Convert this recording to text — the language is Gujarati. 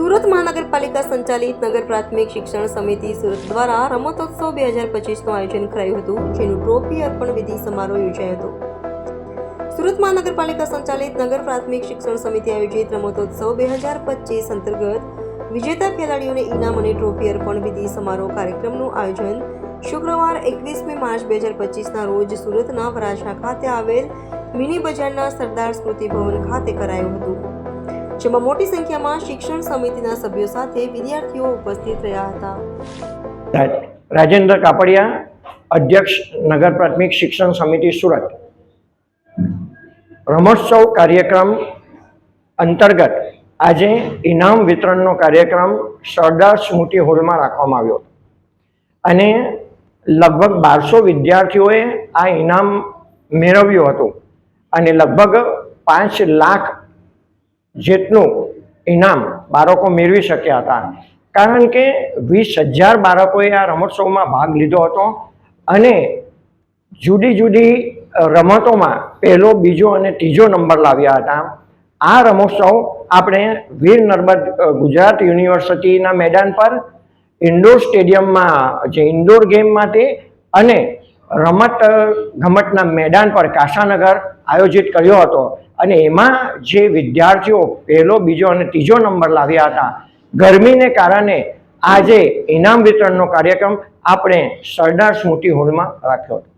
સુરત મહાનગરપાલિકા સંચાલિત નગર પ્રાથમિક શિક્ષણ સમિતિ સુરત દ્વારા રમતોત્સવ બે હજાર પચીસનું આયોજન કરાયું હતું, જેનું ટ્રોફી અર્પણ વિધિ સમારોહ યોજાયો હતો. સુરત મહાનગરપાલિકા સંચાલિત નગર પ્રાથમિક શિક્ષણ સમિતિ આયોજિત રમતોત્સવ બે હજાર પચીસ અંતર્ગત વિજેતા ખેલાડીઓને ઇનામ અને ટ્રોફી અર્પણ વિધિ સમારોહ કાર્યક્રમનું આયોજન શુક્રવાર એકવીસમી માર્ચ બે હજાર પચીસના રોજ સુરતના વરાછા ખાતે આવેલ મિની બજારના સરદાર સ્મૃતિ ભવન ખાતે કરાયું હતું. જેમાં મોટી સંખ્યામાં શિક્ષણ સમિતિના સભ્યો સાથે વિદ્યાર્થીઓ ઉપસ્થિત રહ્યા હતા. રાજેન્દ્ર કાપડિયા, અધ્યક્ષ નગર પ્રાથમિક શિક્ષણ સમિતિ સુરત. રમોત્સવ કાર્યક્રમ અંતર્ગત આજે ઇનામ વિતરણનો કાર્યક્રમ સરદાર સ્મૃતિ હોલમાં રાખવામાં આવ્યો અને લગભગ બારસો વિદ્યાર્થીઓએ આ ઇનામ મેળવ્યું હતું અને લગભગ પાંચ લાખ જેટલું ઇનામ બાળકો મેળવી શક્યા હતા. કારણ કે વીસ હજાર બાળકોએ આ રમોત્સવમાં ભાગ લીધો હતો અને જુદી જુદી રમતોમાં પહેલો, બીજો અને ત્રીજો નંબર લાવ્યા હતા. આ રમોત્સવ આપણે વીર નર્મદ ગુજરાત યુનિવર્સિટીના મેદાન પર, ઇન્ડોર સ્ટેડિયમમાં, જે ઇન્ડોર ગેમ માટે અને રમત ગમતના મેદાન પર કાશાનગર આયોજિત કર્યો હતો. અને એમાં જે વિદ્યાર્થીઓ પહેલો, બીજો અને ત્રીજો નંબર લાવ્યા હતા, ગરમીને કારણે આજે ઇનામ વિતરણનો કાર્યક્રમ આપણે સરદાર સ્મૃતિ હોલમાં રાખ્યો હતો.